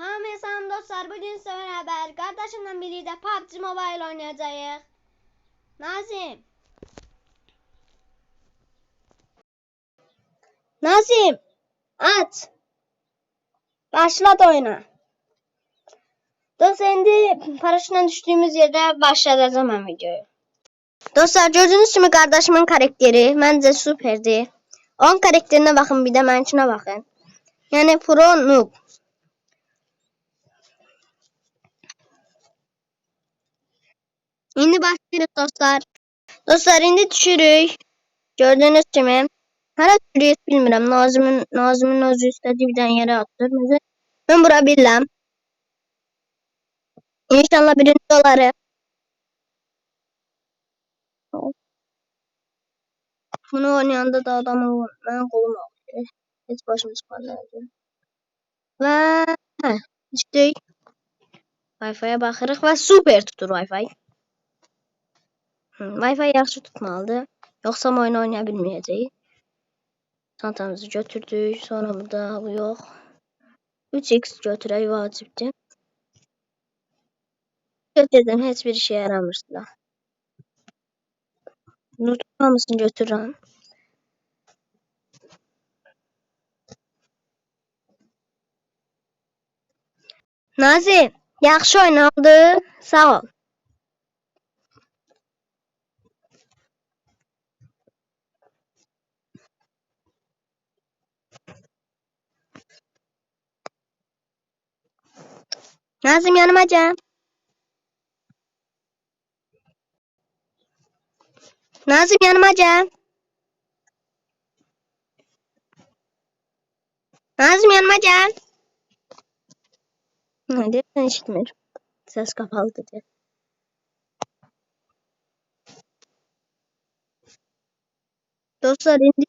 Hamıya salam dostlar. Bugün sizə beraber kardeşimle birlikte PUBG Mobile oynayacağız. Nazim. Nazim. Aç. Başlat oyuna. Dostlar şimdi paraşütten düştüğümüz yerde başlayacağım ben videoyu. Dostlar gördüğünüz kimi kardeşimin karakteri bence süperdi. Onun karakterine bakın bir de benimkine bakın. Yani pro noob. İndi başlayırıq dostlar. Dostlar indi düşürük. Gördüğünüz kimi. Hara düşürük bilmirəm. Nazimin Nazimin özü istədiyi bir yerə atdı. Mən- Mən bura bilirəm. İnşallah birinci olarıq. Bunu oynayanda da adamın mən qolum ağrıyor. Heç başım çıxmadı. Və hə, düşdük. Wi-Fi-yə baxırıq və super tutur Wi-Fi. Hı, Wi-Fi yaxşı tutmalıdır. Yoxsa oyun oynaya bilməyəcəyik. Çantamızı götürdük. Sonra burada bu yox. 3x götürək vacibdir. Götürdüm, heç bir işə yaramır silah. Loot hamısını götürürəm. Nazim, yaxşı oynandı. Sağ ol. Nazım yanıma gel. Nazım yanıma gel. Nazım yanıma gel. Hadi sen işitmiyor. Ses kapalı dedi. Dostlar indi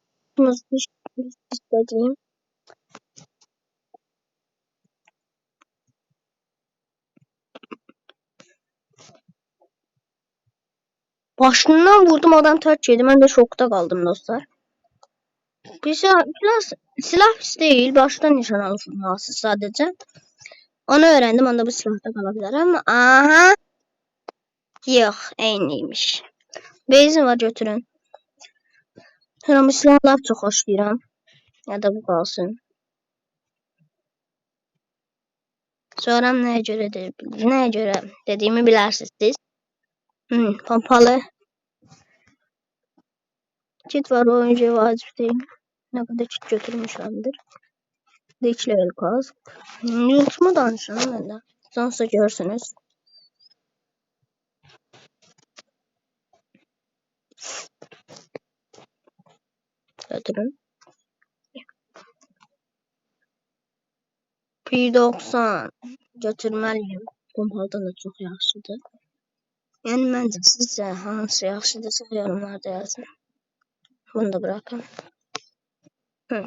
istediğim. Başından vurdum adam touch yedi. Ben de şokta kaldım dostlar. Bir şey, biraz silah değil. Baştan nişan alınması sadece. Onu öğrendim. Onda bu silahta kalabilir ama aha. Yok aynıymış. Benzin var götürün. Sonra bu silahı laf çok hoşlayıram. Ya da bu kalsın. Sonra nəyə görə nəyə görə dediyimi bilərsiniz siz. Hmm, pompalı. Kit var oyuncuya vacib deyil. Nə qədər kit götürmüşəmdir. Dik level kask. Yultumu danışıram mən də. Sonsa görürsünüz. Götürün. 190 götürməliyim. Pompalıdan da çox yaxşıdır. Yəni məncə sizcə hansı yaxşıdırsa yorumlarda yazın. Bunu da bırakın. Hı.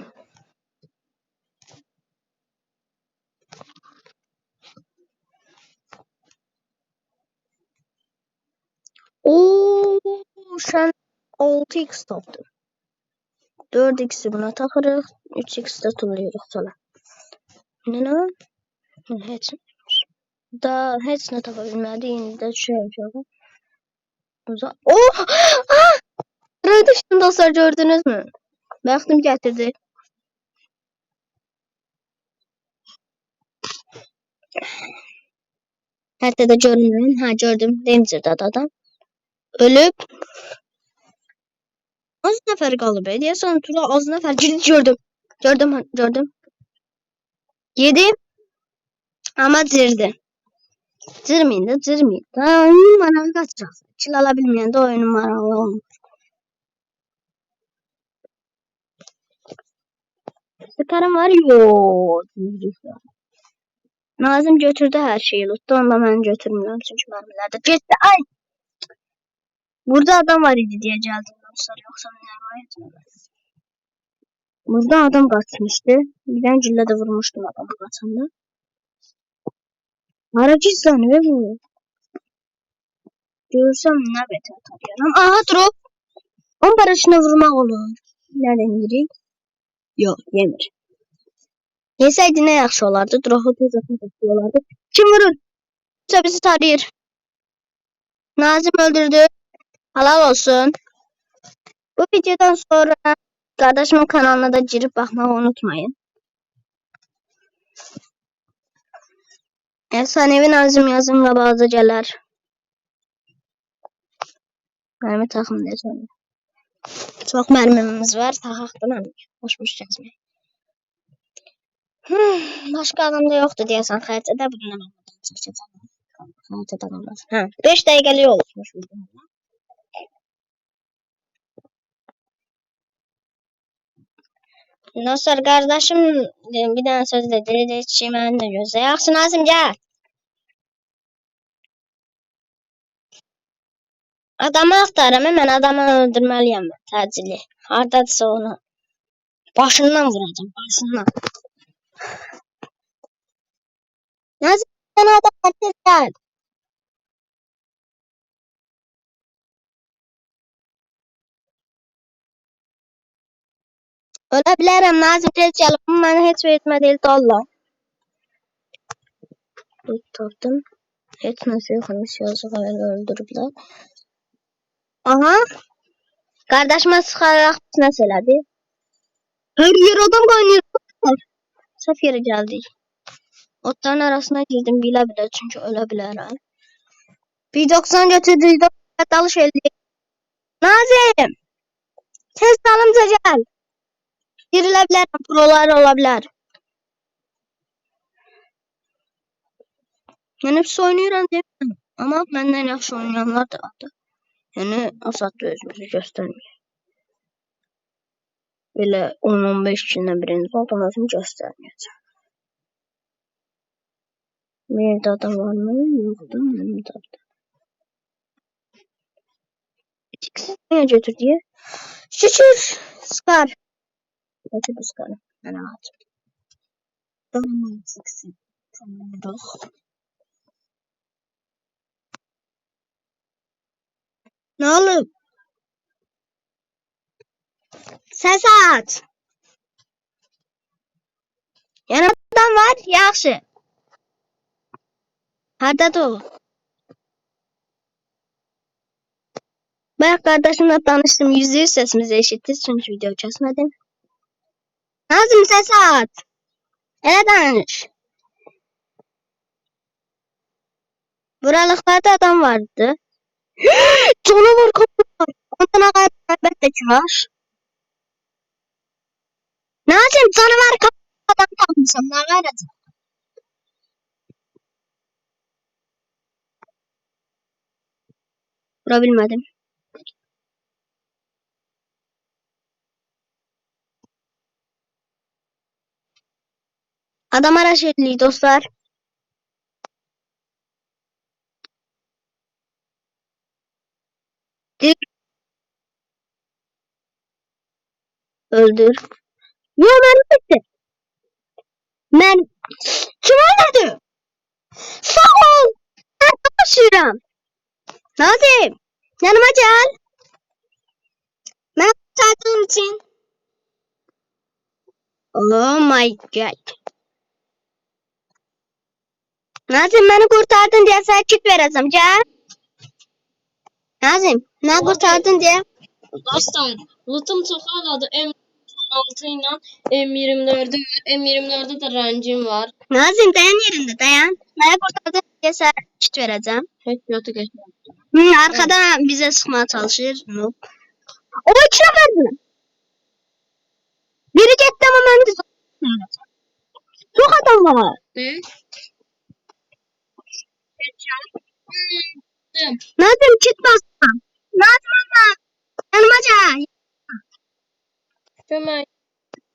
Oo, sen 6x tapdın. 4x'i buna taxırıq, 3x də tullayırıq ne? Hı, Heç da nə tapa bilmədi. İndi də düşürəm aşağı. Uza. Oh! Ah! Buraya düşdüm dostlar gördünüz mü? Bəxtim gətirdi. Hətta da görmürəm. Ha gördüm. Danger'da adam. Ölüb. Az nəfər qalıb. Deyəsən tura az nəfər girdi gördüm. Gördüm, gördüm. Yedi. Ama cırdı. Da oyunun marağı kaçacak. Kill alabilmeyen de oyunun marağı olmuyor. Sıkarım var yo. Nazım götürdü her şeyi. Lütfen onda ben götürmüyorum çünkü mermilerde geçti. Ay! Burada adam var idi diye geldim dostlar. Yoksa ne Burada adam kaçmıştı. Bir tane cille de vurmuştum adamı kaçanda. Aracı zanıyor bu. Görsem ne beter tarıyorum. Aha drop. On parasına vurmak olur. Nereden yeri? Yok yemir. Yesəydi nə yaxşı olardı. Droxu tez olardı. Kim vurur? Kimsə bizi tarayır. Nazim öldürdü. Halal olsun. Bu videodan sonra kardeşimin kanalına da girip bakmayı unutmayın. Efsanevi Nazım yazın ve bazı gələr. Mərmi taxım desəm. Çox mərmimiz var. Taxaqdı mən. Boş-boş gəzmək. Hmm, başqa adam da yoxdur deyəsən. Xərcədə bundan. Xərcədə qalmaz. Hə, 5 dəqiqəlik olmuş. Dostlar kardeşim bir tane söz dedi. Ben de gözle. Yaxşı Nazım gel. Adamı axtarım. Mən adamı öldürməliyəm. Təcili. Hardadırsa onu. Başından vuracağım. Başından. Sen adam gel. Ölə bilərəm Nazım tez gəl. Amma mənə heç vermə deyil dolla. Tuturdum. Heç nəsə yoxmuş yazıq öldürüblər. Aha. Kardeşime sıxaraq nəsə elədi. Her yer adam qaynayır. Səhv yerə gəldik. Otların arasına girdim bilə bilə çünki ölə bilərəm. Bir 90 götürdük. Dalış eləyik. Nazim. Tez dalımca gəl. Girilə bilərəm. Prolar ola bilər. Yəni pis oynayıram deyirəm. Amma məndən yaxşı oynayanlar da vardı. Yəni Asad da özümüzü göstərmir. Belə 10-15 gündən birinci oldum özümü göstərməyəcəm. Bir evdə adam varmı? Yoxdur. Mənim tapdım. Siz niyə götürdüyü? Şükür. Scar. Götür bu Scar'ı. Mən alacağım. Tamam. Siksin. Tamam. Ne oldu? Ses aç. Yanımdan var. Yaxşı. Hardadır o? Ben kardeşimle tanıştım. Yüzde yüz sesimizi eşittiz çünkü video kesmedim. Nazım ses at. Ele danış. Buralıklarda adam vardı. Canavar kapılar. Ondan elbette ki var. Nazım canavar kapılar adam tanımışım. Ne gayrı? Vurabilmedim. Adam araç dostlar. Öldür. Yo ben öldüm. Ben kim öldürdü? Sağ ol. Ben konuşuyorum. Nazım yanıma gel. Ben kurtardığım için. Oh my god. Nazım beni kurtardın diye sana küt vereceğim gel. Nazım ne kurtardın diye. Dostum, Lutum Tufan'a da emri 6 ile M24'de M24'de de rancım var. Nazım dayan yerinde dayan. Ben burada cesaret vereceğim. Pek kötü geçiyor. Hı, arkadan evet. bize sıkmaya çalışır. Noob. O içine verdim. Biri gitti ama ben de Çok adam var. Ne? Nazım çıkmasın. Nazım ama. Yanıma gel.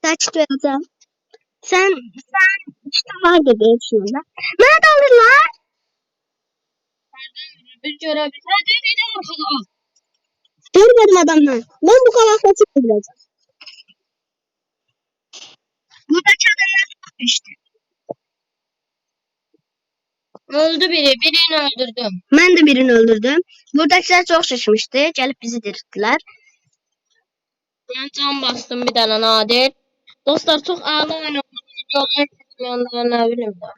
Sen kit vereceğim. Sen, sen işte var gibi yaşıyorlar. Nerede alırlar? Bir bir. Də, də, də, arxada al. Görmedim adamlar. Ben bu kadar kit vereceğim. Buradaki adamlar işte. Öldü biri, birini öldürdüm. Ben de birini öldürdüm. Buradakiler çok şaşmıştı. Gelip bizi dirilttiler. Mən can bastım bir dənə nadir. Dostlar, çox ağlı yanında ne bileyim ben.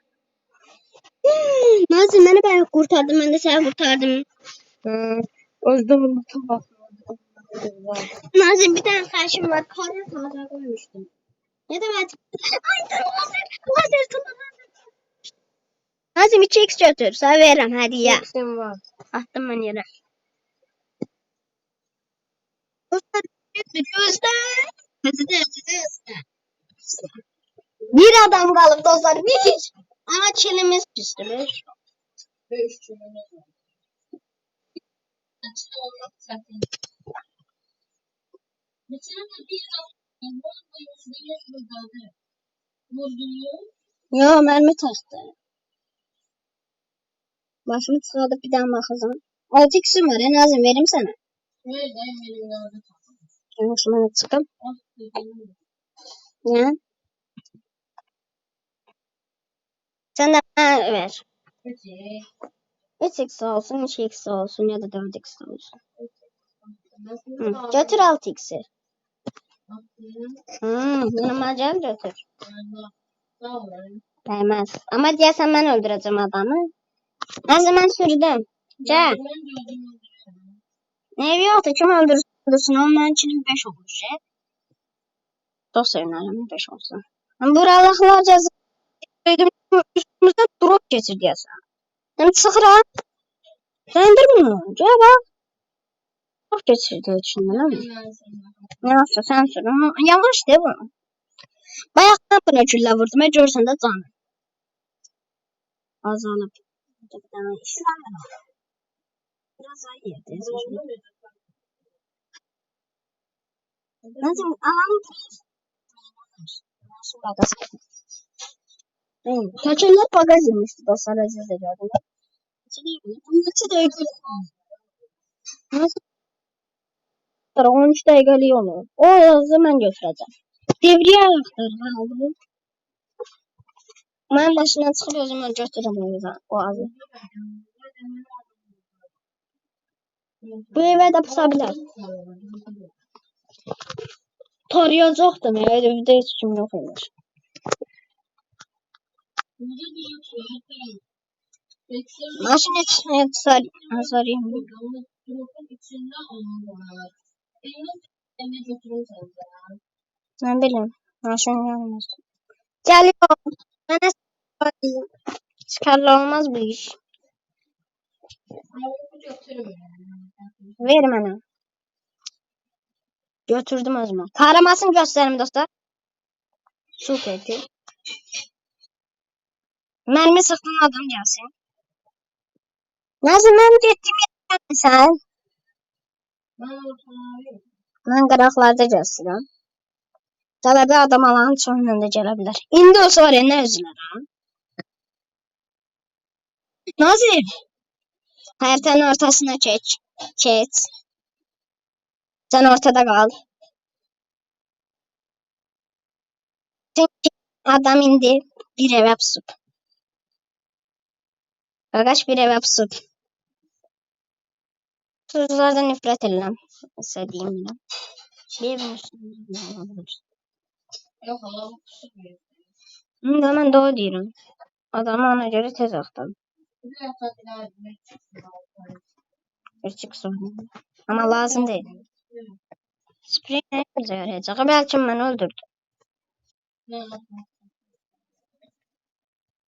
Nazım beni ben kurtardım ben de seni kurtardım. Hmm. Özdemir'in tabakları. Nazım bir tane karşım var. Karnı tabağa koymuştum. Ne demek? Ay dur lazer. Lazer lazer. Nazım 2x götür. Sana veririm hadi ya. Attım ben yere. Göster. Bir adam kaldı dostlar. Bir. Ama çelimiz pişti. Beş. Beş Yo mermi taktı. Başımı çıkardıp bir daha bakacağım. 6x'im var en azim vereyim sana. nerede benim nerede takıldı. Şunu şuna dediğim Ne? Sen de ver. Peki. 3x olsun, 2x olsun ya da 4x olsun. Hı. Götür 6x'i. Hmm, benim acayip götür. Değmez. Ama diyesen ben öldüreceğim adamı. Ben sürdüm. Gel. Ne yoktu kim öldürsün öldürsün onların için 5 olur şey. Dosya önerim 5 olsun. Buralıklarca duydum üstümüzde drop geçir diyesen. Hem sıkıra. Sendir bunu. Gel bak. Drop geçir diye düşündüm ama. Neyse sen sür. Ama Yavaş de bu. Bayaqdan buna güllə vurdum. Görsən də canı. Azalıb. Bir dənə işləmir. Biraz ay yedi. Nazım alanı bagaj. Keçənlər bagaj imişdi dostlar əziz də gördüm. Bunun içi də öykü. Nasıl? 13 dəqiqəlik olur. O yazı mən götürəcəm. Devriye ayaklarını aldım. Ben başına çıkıp o zaman yüzden o azı. Bu eve de pusabilir. Tarayacaktım ya evde hiç kim yok imiş. Maşın içine sar sarayım. Ben bilmiyorum. Maşın yanmaz. Geliyor. Ben de. Çıkarlı olmaz bu iş. Ver bana. Götürdüm zaman. Kahramasını gösterim dostlar. Süperdi. Mermi sıktın adam gelsin. Nasıl ben gittim ya sen? Ben qıraqlarda gəlsirəm. Tələbə adam alanın sonuna da gələ bilər. İndi o sonra nə üzülərəm? Nazif. Haritanın ortasına keç. Keç. Sen ortada kal. Adam indi bir eve pusup. Qaqaş bir eve pusup. Tuzlardan nifrət edirəm. İstədiyim ilə. Bir müslüman. yok ben de o diyorum. Adamı ona göre tez. Bir için. Bir çık sonra. Ama lazım değil. Sprey ne bize yarayacak? Belki beni öldürdü.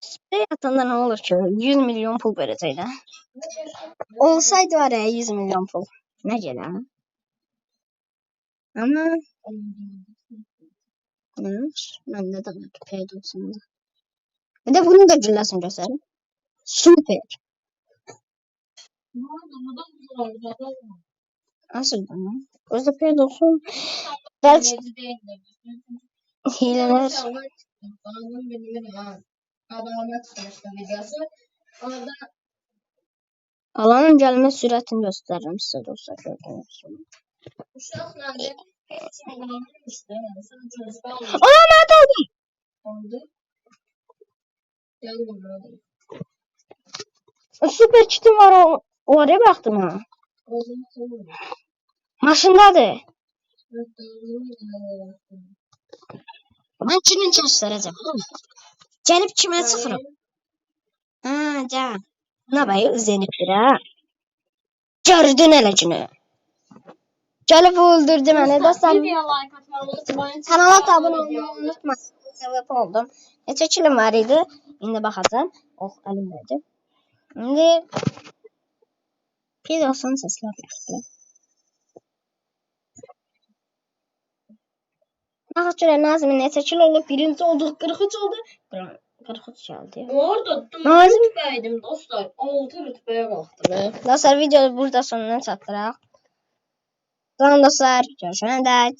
Sprey atanda ne olur ki? 100 milyon pul verəcəklər. Olsaydı var ya 100 milyon pul. Ne gələ? Ama ne? Məndə də var P90'da. Bir de bunu da gülləsini göstərim. Super. Ne oldu? Bu da bu Nasıl bunu? Özde P90 Belki hileler. Anladım benim de var. Adamına çıkmıştı videosu. Orada Alanın gəlmə sürətini göstərirəm sizə dostlar gördüyünüz kimi. mən aldım. Oldu. Gel buraya. Süper kitim var o. Oraya baxdım ha. Sonra. Maşındadır. Mən cinin göstərəcəm. Gəlib kimə sıxırım? Ha, gəl. Nə bəy üzenibdir ha? Gördün elə günü. Gəlib öldürdü məni. Dostlar, Video like atmayı unutmayın. kanala abunə olmayı unutmayın. Səbəb oldum. Neçə kilim var idi? İndi baxacağım. Oh, əlimdədir. İndi bir olsun səslər çıxdı. Baxaq görə Nazmin neçə kilo olub? Birinci oldu, 43 oldu. 43 gəldi. Orada Nazım- rütbəydim dostlar. 6 rütbəyə qalxdım. Dostlar videoyu burada sonuna çatdıraq. Tamam dostlar, görüşene.